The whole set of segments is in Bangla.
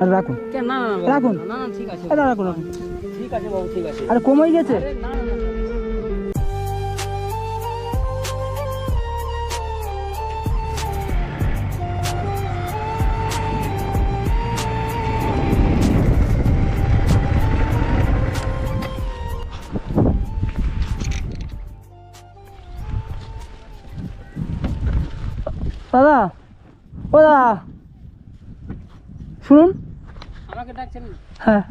আর রাখুন। না না, রাখুন। না না ঠিক আছে। রাখুন রাখুন। ঠিক আছে বাবু ঠিক আছে। আরে কমে গেছে। না। দাদা ও দাদা। শুনুন। হ্যাঁ।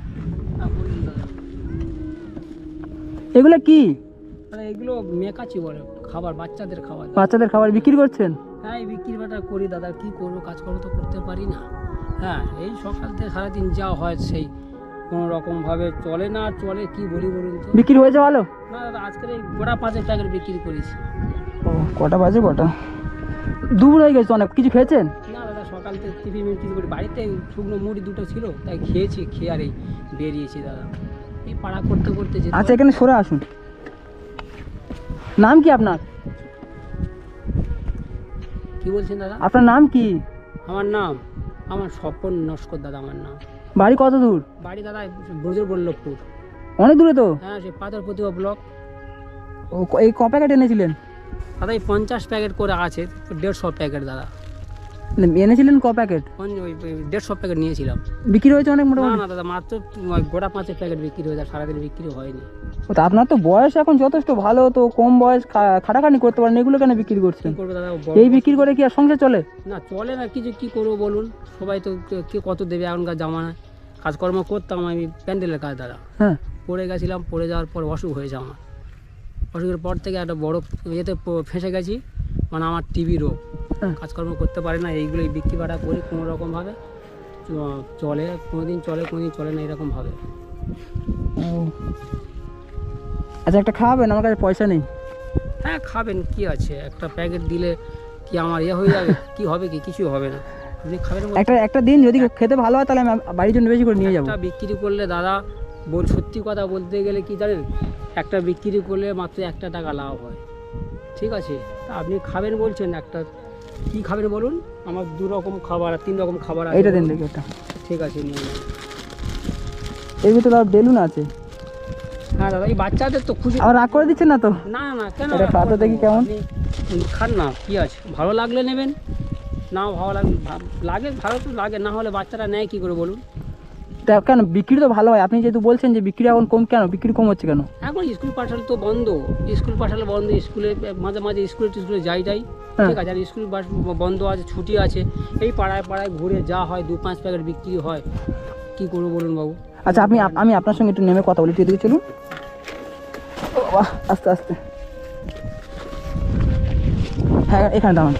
এগুলো কি? মানে এগুলো মেকাচি বলে খাবার বাচ্চাদের খাবার। বাচ্চাদের খাবার বিক্রি করছেন? হ্যাঁ এই বিক্রি বাটা করি দাদা। কি করব? কাজকর্ম তো করতে পারি না। হ্যাঁ এই সকাল থেকে সারাদিন যা হয় সেই কোনো রকম ভাবে চলে না চলে কি বলি বলুন তো? বিক্রি হয়েছে ভালো? না দাদা আজকের এই গোড়া পাঁচের টাকার বিক্রি করেছি। ও কটা বাজে কটা? দুপুর হয়ে গেছে অনেক। কিছু খেয়েছেন? থেকে টিফিন মিটিং করে। বাড়িতে শুকনো মুড়ি দুটো ছিল তাই খেয়েছি খেয়ে আর এই বেরিয়েছি দাদা। এই পাড়া করতে করতে যেতে আচ্ছা এখানে সরে আসুন। নাম কি আপনার? কি বলছেন দাদা? আপনার নাম কি? আমার নাম আমার স্বপন নস্কর দাদা আমার নাম। বাড়ি কত দূর? বাড়ি দাদা ব্রজর বল্লভপুর। অনেক দূরে তো? হ্যাঁ সে পাথর প্রতিভা ব্লক। ও এই ক প্যাকেট এনেছিলেন? দাদা এই পঞ্চাশ প্যাকেট করে আছে দেড়শো প্যাকেট দাদা। এনেছিলেন ক প্যাকেট? দেড়শো প্যাকেট নিয়েছিলাম। বিক্রি হয়েছে অনেক মোটামুটি? না দাদা মাত্র গোটা পাঁচের প্যাকেট বিক্রি হয়ে যায় সারাদিন বিক্রি হয়নি। তা আপনার তো বয়স এখন যথেষ্ট ভালো তো কম বয়স খা- খাটাখাটি করতে পারেন এগুলো কেন বিক্রি করছেন? এই বিক্রি করে কি আর সংসার চলে? না চলে না কিছু কি করব বলুন? সবাই তো কে- কত দেবে এখনকার জামানায় কাজকর্ম করতাম আমি প্যান্ডেলের কাজ দাদা। হ্যাঁ। পড়ে গেছিলাম পড়ে যাওয়ার পর অসুখ হয়েছে আমার। অসুখের পর থেকে একটা বড় ইয়েতে ফেঁসে গেছি মানে আমার টিভি রোগ। কাজকর্ম করতে পারে না এইগুলোই বিক্রি বাটা করি কোনো রকমভাবে চলে কোনোদিন চলে কোনোদিন চলে না এরকমভাবে আচ্ছা একটা খাওয়াবেন আমার কাছে পয়সা নেই। হ্যাঁ খাবেন কি আছে? একটা প্যাকেট দিলে কি আমার ইয়ে হয়ে যাবে? কি হবে কি? কিছু হবে না। খাবেন একটা একটা দিন যদি খেতে ভালো হয় তাহলে আমি বাড়ির জন্য বেশি করে নিয়ে যাব। একটা বিক্রি করলে দাদা বল সত্যি কথা বলতে গেলে কি জানেন? একটা বিক্রি করলে মাত্র একটা টাকা লাভ হয়। ঠিক আছে? তা আপনি খাবেন বলছেন একটা কি খাবেন বলুন? আমার দু রকম খাবার আর তিন রকম খাবার আছে এটা দেন দেখি এটা ঠিক আছে নিয়ে নিন। এর ভিতরে আর বেলুন আছে। হ্যাঁ দাদা এই বাচ্চাদের তো খুশি আর রাগ করে দিচ্ছেন না তো? না না কেন এটা পাতা দেখি কেমন। খান না কি আছে? ভালো লাগলে নেবেন। না ভালো লাগে ভালো তো লাগে না হলে বাচ্চারা নেয় কি করে বলুন? কেন? বিক্রি তো ভালো হয়। আপনি যেহেতু বলছেন যে বিক্রি এখন কম কেন? বিক্রি কম হচ্ছে কেন? এখন স্কুল পাঠালে তো বন্ধ। স্কুল পাঠালে বন্ধ স্কুলে মাঝে মাঝে স্কুলে টিস্কুলে যাই যাই। হ্যাঁ। ঠিক আছে আর স্কুল বাস বন্ধ আছে ছুটি আছে। এই পাড়ায় পাড়ায় ঘুরে যা হয় দু পাঁচ প্যাকেট বিক্রি হয়। কি করব বলুন বাবু? আচ্ছা আপনি আমি আপনার সঙ্গে একটু নেমে কথা বলি একটু চলুন। আস্তে আস্তে। হ্যাঁ এখানে দাঁড়ান।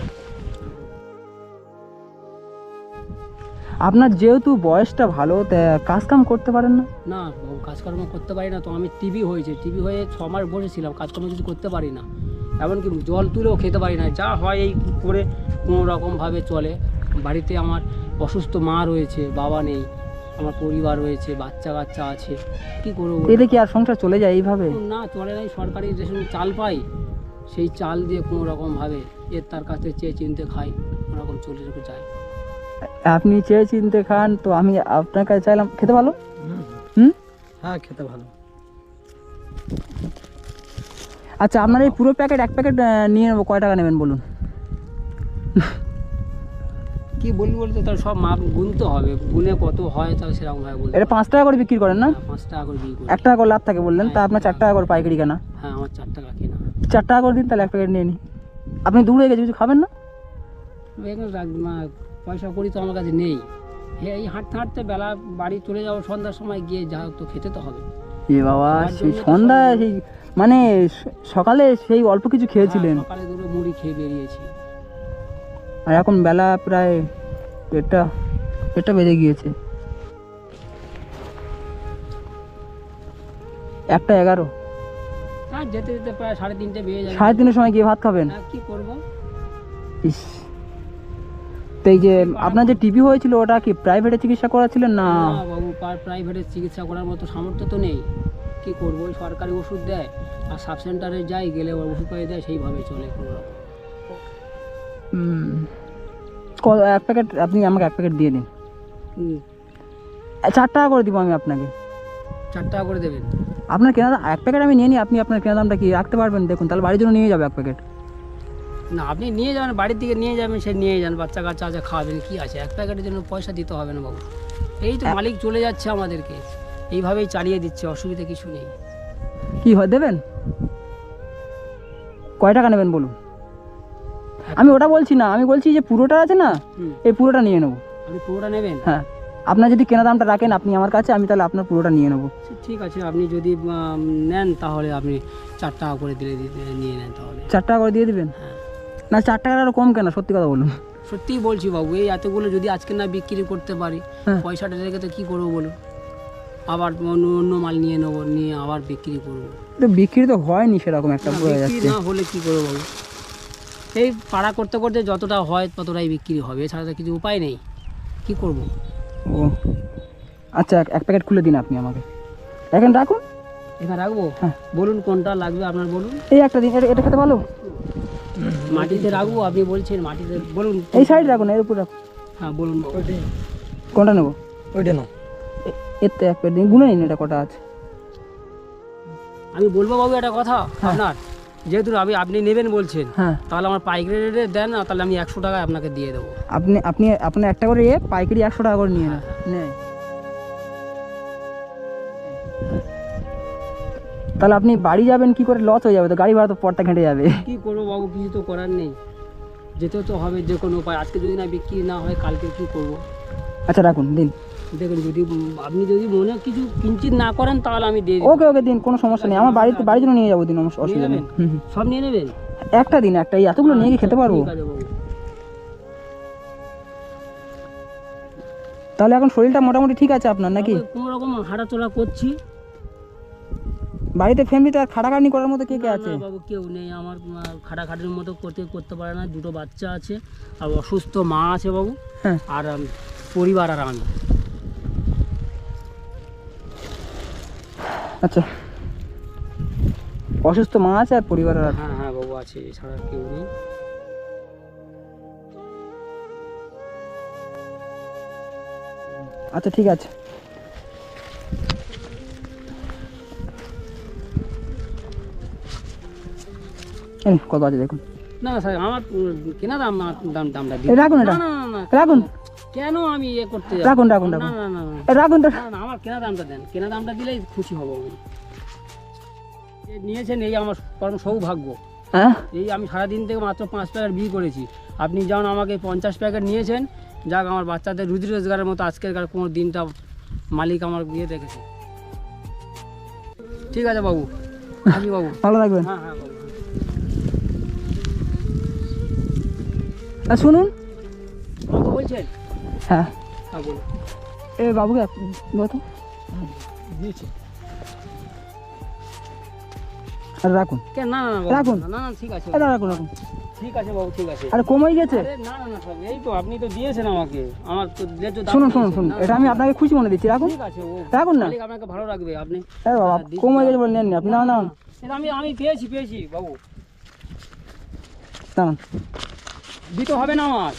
আপনার যেহেতু বয়সটা ভালো তা কাজ করতে পারেন না? না কাজকর্ম করতে পারি না তো আমি টিভি হয়েছে টিভি হয়ে ছ মাস বসেছিলাম কাজকর্ম কিছু করতে পারি না। এমনকি জল তুলেও খেতে পারি না যা হয় এই করে কোনো রকমভাবে চলে। বাড়িতে আমার অসুস্থ মা রয়েছে বাবা নেই আমার পরিবার রয়েছে বাচ্চা কাচ্চা আছে কি করব? এতে কি আর সংসার চলে যায় এইভাবে? না চলে নাই সরকারি রেশন চাল পাই সেই চাল দিয়ে কোনো রকমভাবে এর তার কাছে চেয়ে চিনতে খাই কোনো রকম চলে যায়। আপনি চেয়ে চিনতে খান তো আমি আপনার কাছে চাইলাম খেতে ভালো? হুম? হ্যাঁ খেতে ভালো। আচ্ছা আপনার এই পুরো প্যাকেট এক প্যাকেট নিয়ে নেব কয় টাকা নেবেন বলুন? কি বলবি বলতে তার সব মাপ গুনতে হবে গুনে কত হয় তাহলে সেরকম ভাবে বলতে এটা পাঁচ টাকা করে বিক্রি করেন না? হ্যাঁ, পাঁচ টাকা করে বিক্রি করি। এক টাকা করে লাভ থাকে বললেন তা আপনার চার টাকা করে পাইকারি কেনা। হ্যাঁ আমার চার টাকা কেনা। চার টাকা করে দিন তাহলে এক প্যাকেট নিয়ে নিই আপনি দূর হয়ে গেছে কিছু খাবেন না? পয়সা করি তো আমার কাছে নেই। হ্যাঁ এই হাঁটতে হাঁটতে বেলা বাড়ি চলে যাব সন্ধ্যার সময় গিয়ে যা হোক তো খেতে তো হবে। এ বাবা সেই সন্ধ্যা সেই মানে সকালে সেই অল্প কিছু খেয়েছিলেন। হ্যাঁ, সকালে দুটো মুড়ি খেয়ে বেরিয়েছি। আর এখন বেলা প্রায় পেটটা পেটটা বেজে গিয়েছে। একটা এগারো। যেতে যেতে প্রায় সাড়ে তিনটে বেজে যাবে। সাড়ে তিনটের সময় গিয়ে ভাত খাবেন? কি করব? ইস। তো এই যে আপনার যে টিভি হয়েছিল ওটা কি প্রাইভেটে চিকিৎসা করাছিলেন না? না বাবু প্রাইভেটে চিকিৎসা করার মতো সামর্থ্য তো নেই। কি করব ওই সরকারি ওষুধ দেয় আর সাব সেন্টারে যাই গেলে ওর ওষুধ পাই দেয় সেইভাবে চলে এক প্যাকেট আপনি আমাকে এক প্যাকেট দিয়ে দিন। চার টাকা করে দিব আমি আপনাকে। চার টাকা করে দেবেন। আপনার কেনা দাম এক প্যাকেট আমি নিয়ে নিই আপনি আপনার কেনা দামটা কি রাখতে পারবেন? দেখুন তাহলে বাড়ির জন্য নিয়ে যাবে এক প্যাকেট না আপনি নিয়ে যাবেন বাড়ির দিকে নিয়ে যাবেন সে নিয়ে যান বাচ্চা কাচ্চা আছে খাওয়াবেন কী আছে? এক প্যাকেটের জন্য পয়সা দিতে হবে না বাবু। এই তো মালিক চলে যাচ্ছে আমাদেরকে। এইভাবেই চালিয়ে দিচ্ছে অসুবিধা কিছু নেই। কি হয় দেবেন? কয় টাকা নেবেন বলুন? আমি ওটা বলছি না আমি বলছি যে পুরোটা আছে না এই পুরোটা নিয়ে নেব। আপনি পুরোটা নেবেন? হ্যাঁ। আপনার যদি কেনা দামটা রাখেন আপনি আমার কাছে আমি তাহলে আপনার পুরোটা নিয়ে নেব। ঠিক আছে আপনি যদি নেন তাহলে আপনি চার টাকা করে দিলে নিয়ে নেন তাহলে। চার টাকা করে দিয়ে দেবেন? হ্যাঁ। না চার টাকার আরও কম কেনা? সত্যি কথা বলুন। সত্যিই বলছি বাবু এই এতগুলো যদি আজকে না বিক্রি করতে পারি হ্যাঁ। পয়সাটা রেখে তো কী করব বলো আবার অন্য অন্য মাল নিয়ে নেব নিয়ে আবার বিক্রি করব। তো বিক্রি তো হয়নি সেরকম একটা বোঝা বিক্রি যাচ্ছে। না হলে কি করব বাবু এই পাড়া করতে করতে যতটা হয় ততটাই বিক্রি হবে। এছাড়া তো কিছু উপায় নেই। কি করব? ও। আচ্ছা এক- প্যাকেট খুলে দিন আপনি আমাকে। এখন রাখুন। এখানে রাখব? হ্যাঁ। বলুন কোনটা লাগবে আপনার বলুন। এই একটা দিন এটা খেতে ভালো? মাটিতে রাখব আপনি বলছেন মাটিতে বলুন। এই সাইড রাখুন এর উপর রাখুন। হ্যাঁ বলুন। কোনটা নেব? ওইটা না এর তো এক দিন গুনে নিন এটা কটা আছে। আমি বলব বাবু একটা কথা আপনার। যেহেতু আমি আপনি নেবেন বলছেন হ্যাঁ। তাহলে আমার পাইকারি রেটে দেন না তাহলে আমি একশো টাকায় আপনাকে দিয়ে দেবো। আপনি আপনি আপনার একটা করে ইয়ে পাইকারি একশো টাকা করে নিয়ে নেন। তাহলে আপনি বাড়ি যাবেন কি করে লস হয়ে যাবে? তো গাড়ি ভাড়া তো পরটা ঘেঁটে যাবে। কি করব বাবু কিছু তো করার নেই। যেতেও তো হবে যে কোনো উপায়। আজকে যদি না বিক্রি না হয় কালকে কি করব? আচ্ছা রাখুন দিন। দেখুন যদি আপনি যদি মনে কিছু কিঞ্চিত না করেন তাহলে আমি দিয়ে ওকে ওকে দিন কোনো সমস্যা নেই। আমার বাড়িতে বাড়ির জন্য নিয়ে যাব দিন অসুবিধা নেই। সব নিয়ে নেবেন? একটা দিন একটা এই এতগুলো নিয়ে গিয়ে খেতে পারব? আছে বাবু। তাহলে এখন শরীরটা মোটামুটি ঠিক আছে আপনার নাকি? কোনো রকম হাঁটাচলা করছি। বাড়িতে ফ্যামিলিতে আর খাটাখাটনি করার মতো কে কে আছে? না বাবু কেউ নেই। আমার খাটাখাটির মতো করতে করতে পারে না। দুটো বাচ্চা আছে আর অসুস্থ মা আছে বাবু হ্যাঁ। আর পরিবার আর আমি। আচ্ছা। অসুস্থ মা আছে আর পরিবারের আর? হ্যাঁ হ্যাঁ বাবু আছে এছাড়া আর কেউ নেই। আচ্ছা ঠিক আছে। কত আছে দেখুন। না না স্যার আমার কেনা দাম দাম দামটা দিন। রাখুন এটা। না না রাখুন। কেন আমি ইয়ে করতে যাব? রাখুন রাখুন রাখুন। না না না রাখুন তো। না, আমার কেনা দামটা দেন। কেনা দামটা দিলেই খুশি হব আমি। এই নিয়েছেন এই আমার পরম সৌভাগ্য। হ্যাঁ? এই আমি সারাদিন থেকে মাত্র পাঁচ প্যাকেট বিক্রি করেছি। আপনি যেমন আমাকে পঞ্চাশ প্যাকেট নিয়েছেন যাক আমার বাচ্চাদের রুজি রোজগারের মতো আজকের কোনো দিনটা মালিক আমার ইয়ে দেখেছে। ঠিক আছে বাবু। আসি বাবু। ভালো থাকবেন। হ্যাঁ হ্যাঁ বাবু। আর শুনুন। বলছেন? হ্যাঁ। হ্যাঁ এ বাবুকে দাও দিয়েছে। আর রাখুন। কেন না রাখুন। না ঠিক আছে। রাখুন রাখুন। ঠিক আছে বাবু ঠিক আছে। আরে কমে গেছে। না না না সব এই তো আপনি তো দিয়েছেন আমাকে। আমার তো দাম শুনুন শুনুন শুনুন। এটা আমি আপনাকে খুশি মনে দিচ্ছি রাখুন। ঠিক আছে রাখুন না। আপনাকে ভালো রাখবে আপনি। এ বাবা হ্যাঁ, কমে গেছে বলে নেন আপনি না না। এটা আমি আমি পেয়েছি পেয়েছি বাবু। দাঁড়ান। দিতে হবে না আমার।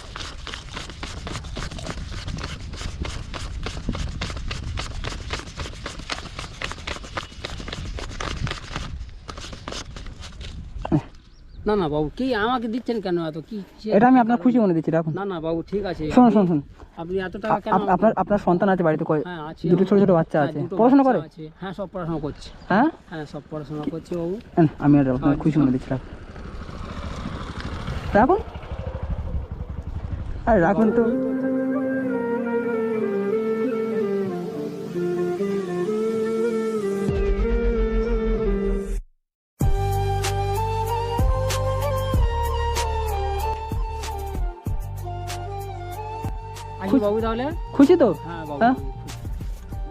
না না বাবু কি আমাকে দিচ্ছেন কেন এত? কি এটা আমি আপনার খুশি মনে দিচ্ছি রাখুন। না না বাবু ঠিক আছে। শুনুন শুনুন শুনুন। আপনি এত টাকা কেন আপনার আপনার সন্তান আছে বাড়িতে কয় হ্যাঁ দুটো ছোট ছোট বাচ্চা হ্যাঁ, আছে। পড়াশোনা করে? হ্যাঁ সব পড়াশোনা করছে। হ্যাঁ? হ্যাঁ সব পড়াশোনা করছে বাবু। আমি আপনার খুশি মনে দিচ্ছি রাখুন। রাখুন। আরে রাখুন তো। বাবু তাহলে? খুশি তো? হ্যাঁ হ্যাঁ?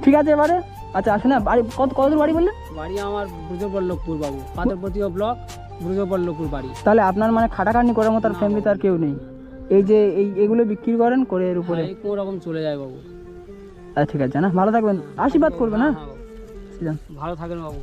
ঠিক আছে এবারে? আচ্ছা আসুন না বাড়ি কত কত দূর বাড়ি বললেন? বাড়ি আমার ব্রজপল্লভপুর বাবু পাথরপতীয় ব্লক ব্রজপল্লভপুর বাড়ি। তাহলে আপনার মানে খাটাখাটনি করার মতো আর ফ্যামিলিতে আর কেউ নেই। এই যে এই এগুলো বিক্রি করেন করে এর উপরে? হ্যাঁ, এই কোনো রকম চলে যায় বাবু। আচ্ছা ঠিক আছে না ভালো থাকবেন। আশীর্বাদ করবেন হ্যাঁ? হ্যাঁ। যান। ভালো থাকবেন বাবু।